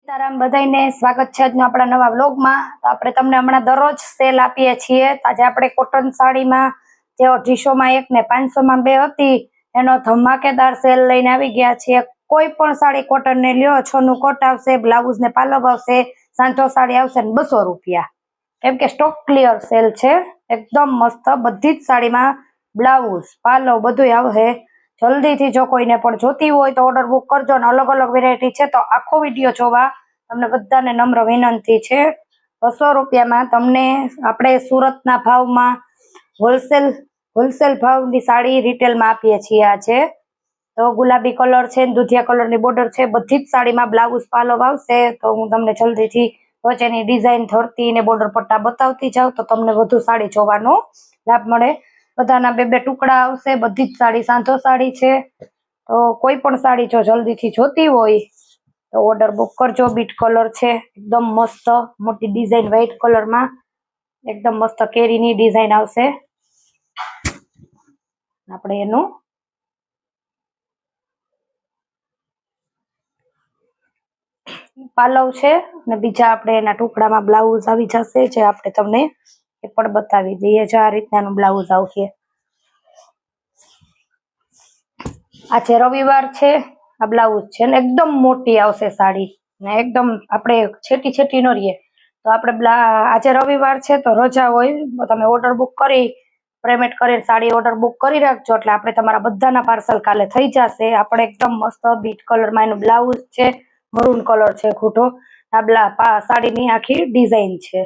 સીતારામ બધાને સ્વાગત છે આજનો આપણા નવા વ્લોગમાં. તો આપણે તમને હમણાં દરરોજ સેલ આપીએ છીએ. આજે આપણે કોટન સાડીમાં જે અઢીસોમાં એક ને પાંચસોમાં બે હતી. એનો ધમાકેદાર સેલ લઈને આવી ગયા છીએ. કોઈ પણ સાડી કોટન ને લ્યો, છોનું કોટ આવશે બ્લાઉઝ ને પાલવ આવશે સાંચો સાડી આવશે ને બસો રૂપિયા. કેમ કે સ્ટોક ક્લિયર સેલ છે. એકદમ મસ્ત બધી જ સાડીમાં બ્લાઉઝ પાલવ બધું આવશે. જલ્દીથી જો કોઈને પણ જોતી હોય તો ઓર્ડર બુક કરજો અને અલગ અલગ વેરાયટી છે. તો આખો વીડિયો જોવા તમને બધાને નમ્ર વિનંતી છે. બસો રૂપિયામાં તમને આપણે સુરતના ભાવમાં હોલસેલ હોલસેલ ભાવની સાડી રિટેલમાં આપીએ છીએ આજે તો ગુલાબી કલર છે, દુધિયા કલરની બોર્ડર છે, બધી જ સાડીમાં બ્લાઉઝ પાલો આવશે. તો હું તમને જલ્દીથી વચ્ચેની ડિઝાઇન ધરતી ને બોર્ડર પટ્ટા બતાવતી જાઉં તો તમને વધુ સાડી જોવાનો લાભ મળે. બધાના બે બે ટુકડા આવશે, બધી જ સાડી સાંધો સાડી છે. તો કોઈ પણ સાડી જો જલ્દીથી જોતી હોય, તો ઓર્ડર બુક કરજો. બીટ કલર છે, એકદમ મસ્ત, મોટી ડિઝાઇન વ્હાઇટ કલરમાં એકદમ મસ્ત કેરીની ડિઝાઇન આવશે. આપણે એનું પાલવ છે અને બીજા આપણે એના ટુકડામાં બ્લાઉઝ આવી જશે, જે આપણે તમને એ પણ બતાવી દઈએ જો આ રીતનાનું બ્લાઉઝ આવશે. આ છે રવિવાર છે, આ બ્લાઉઝ છે ને એકદમ મોટી આવશે સાડી ને એકદમ આપણે છેટી છેટી ન રહીએ. તો આપણે આજે રવિવાર છે તો રજા હોય તમે ઓર્ડર બુક કરી પેમેન્ટ કરીને સાડી ઓર્ડર બુક કરી રાખજો. એટલે આપણે તમારા બધાના પાર્સલ કાલે થઈ જશે. આપણે એકદમ મસ્ત બીટ કલરમાં એનું બ્લાઉઝ છે મરૂન કલર છે ખૂટો. આ સાડીની આખી ડિઝાઇન છે.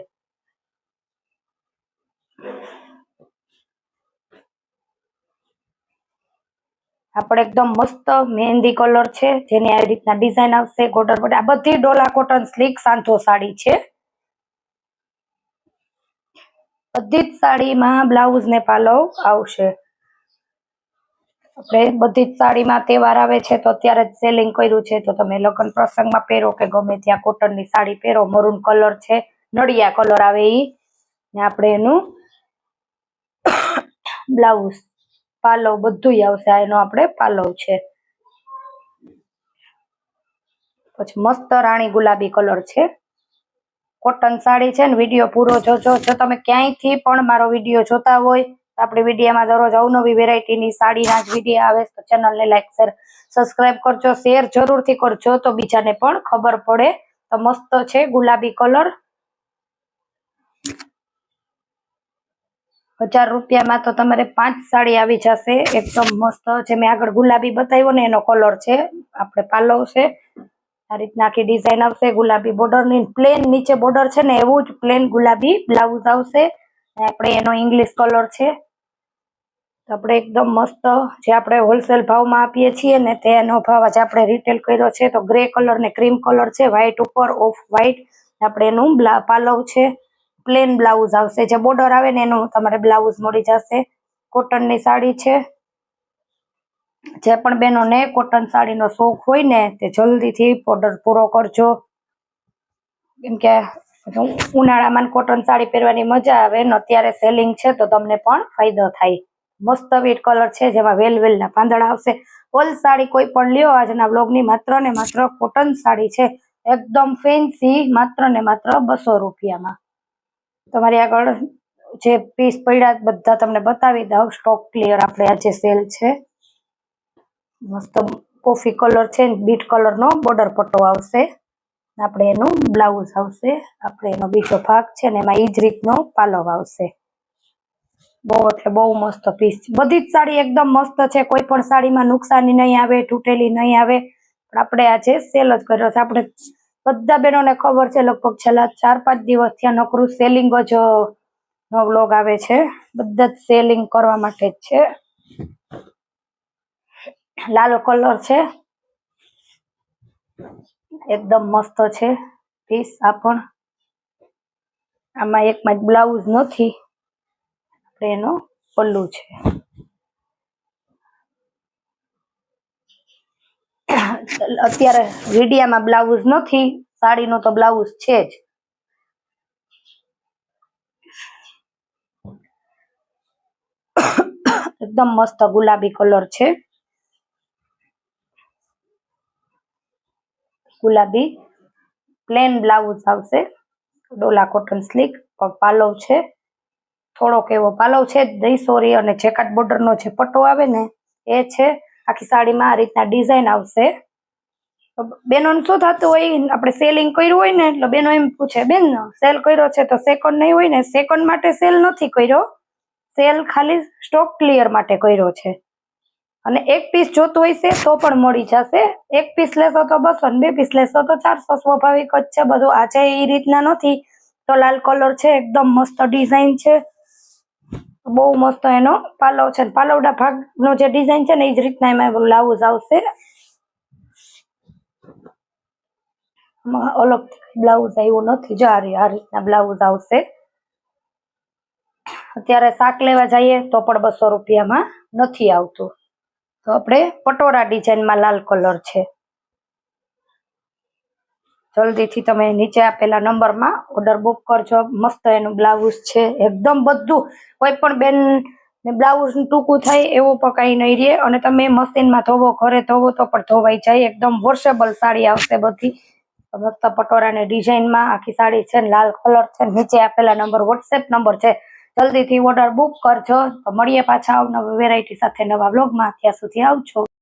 આપણે એકદમ મસ્ત મહેંદી કલર છે, જેની આવી રીતના ડિઝાઇન આવશે કોટન પર આ બધી ડોલા કોટન સ્લીક સાંથો સાડી છે. બધી જ સાડીમાં બ્લાઉઝ ને પાલવ આવશે. આપણે બધી જ સાડીમાં તહેવાર આવે છે, તો અત્યારે જ સેલિંગ કર્યું છે, તો તમે લગ્ન પ્રસંગમાં પહેરો કે ગમે ત્યાં કોટનની સાડી પહેરો મરૂન કલર છે નળિયા કલર આવે એ ને આપણે એનું બ્લાઉઝ પાલવ બધું આવશે. એનો આપણે પાલવ છે. પછી મસ્ત રાણી ગુલાબી કલર છે. કોટન સાડી છે ને વીડિયો પૂરો જોજો. જો તમે ક્યાંયથી પણ મારો વીડિયો જોતા હોય, તો આપણે વિડીયોમાં દરરોજ અવનવી વેરાયટીની સાડીના જ વીડિયો આવે તો ચેનલને લાઈક, શેર, સબસ્ક્રાઇબ કરજો. શેર જરૂરથી કરજો તો બીજાને પણ ખબર પડે. તો મસ્ત છે ગુલાબી કલર. હજાર રૂપિયામાં તો તમારે પાંચ સાડી આવી જશે. એકદમ મસ્ત જે મેં આગળ ગુલાબી બતાવ્યો ને, એનો કલર છે. આપણે પાલવ છે. આ રીતના આખી ડિઝાઇન આવશે. ગુલાબી બોર્ડરની પ્લેન નીચે બોર્ડર છે ને, એવું જ પ્લેન ગુલાબી બ્લાઉઝ આવશે. આપણે એનો ઇંગ્લિશ કલર છે. તો આપણે એકદમ મસ્ત જે આપણે હોલસેલ ભાવમાં આપીએ છીએ ને, તેનો ભાવ આજે આપણે રિટેલ કર્યો છે. તો ગ્રે કલર ને ક્રીમ કલર છે. વ્હાઇટ ઉપર ઓફ વ્હાઇટ આપણે એનું પાલવ છે. પ્લેન બ્લાઉઝ આવશે. જે બોર્ડર આવે ને એનું તમારે બ્લાઉઝ મળી જશે. કોટનની સાડી છે. જે પણ બહેનોને કોટન સાડીનો શોખ હોય ને તે જલ્દીથી ઓર્ડર પૂરો કરજો. કેમ કે ઉનાળામાં કોટન સાડી પહેરવાની મજા આવે ને અત્યારે સેલિંગ છે તો તમને પણ ફાયદો થાય. મસ્ત વીટ કલર છે જેમાં વેલ વેલના પાંદડા આવશે. ઓલ સાડી કોઈ પણ લ્યો. આજના બ્લોગની માત્ર ને માત્ર કોટન સાડી છે. એકદમ ફેન્સી માત્ર ને માત્ર બસો રૂપિયામાં. તમારી આગળ જે પીસ પડ્યા બધા તમને બતાવી દઉં. સ્ટોક ક્લિયર આપણે આજે સેલ છે. મસ્ત કોફી કલર છે બીટ કલરનો બોર્ડર પટ્ટો આવશે. આપણે એનું બ્લાઉઝ આવશે. આપણે એનો બીજો ભાગ છે ને એમાં ઈજ રીતનો પાલવ આવશે. બહુ એટલે બહુ મસ્ત પીસ છે. બધી જ સાડી એકદમ મસ્ત છે. કોઈ પણ સાડીમાં નુકસાની નહીં આવે, તૂટેલી નહીં આવે. પણ આપણે આજે સેલ જ કર્યો છે. આપણે બધા બહેનોને ખબર છે, લગભગ છેલ્લા ચાર પાંચ દિવસ ત્યાં નોકરું સેલિંગ જ નો બ્લોગ આવે છે. બધા જ સેલિંગ કરવા માટે જ છે. લાલો કલર છે. એકદમ મસ્ત છે પીસ આ પણ. આમાં એકમાં જ બ્લાઉઝ નથી. આપણે એનો પલ્લુ છે. અત્યારે વિડિયામાં બ્લાઉઝ નથી, સાડીનો તો બ્લાઉઝ છે જ. એકદમ મસ્ત ગુલાબી કલર છે. ગુલાબી. પ્લેન બ્લાઉઝ આવશે. ડોલા કોટન સ્લીક પાલવ છે. થોડોક એવો પાલવ છે, દહીં સોરી અને જેકાટ બોર્ડરનો જે પટ્ટો આવે ને, એ છે. આખી સાડીમાં આ રીતના ડિઝાઇન આવશે. બેનોને શું થતું હોય આપણે સેલિંગ કર્યું હોય ને, એટલે બેનો એમ પૂછે, બેન સેલ કર્યો છે તો સેકન્ડ નહીં હોય ને સેકન્ડ માટે સેલ નથી કર્યો. સેલ ખાલી સ્ટોક ક્લિયર માટે કર્યો છે. અને એક પીસ જોતું હોય છે તો પણ મળી જશે. એક પીસ લેશો તો બસો ને બે પીસ લેશો તો ચારસો સ્વાભાવિક જ છે. બધું આજે એ રીતના નથી. તો લાલ કલર છે, એકદમ મસ્ત ડિઝાઇન છે. બહુ મસ્ત એનો પાલવ છે. પાલવડા ભાગનો જે ડિઝાઇન છે ને એ જ રીતના એમાં બ્લાઉઝ આવશે. આમાં અલગ બ્લાઉઝ આવ્યું નથી. જો આ રીતના બ્લાઉઝ આવશે. અત્યારે શાક લેવા જઈએ તો પણ બસો રૂપિયામાં નથી આવતું. તો આપણે પટોળા ડિઝાઇનમાં લાલ કલર છે. જલ્દીથી તમે નીચે આપેલા નંબરમાં ઓર્ડર બુક કરજો. મસ્ત એનું બ્લાઉઝ છે. એકદમ બધું કોઈ પણ બેન ને બ્લાઉઝ ટૂંકું થાય એવું પણ કંઈ નહીં રહે. અને તમે મશીનમાં ધોવો, ઘરે ધોવો તો પણ ધોવાઈ જાય. એકદમ વોશેબલ સાડી આવશે બધી. મસ્ત પટોરાની ડિઝાઇનમાં આખી સાડી છે લાલ કલર છે નીચે આપેલા નંબર વોટ્સએપ નંબર છે. જલ્દીથી ઓર્ડર બુક કરજો. તો મળીએ પાછા અવનવી વેરાયટી સાથે નવા બ્લોગમાં ત્યાં સુધી આવજો.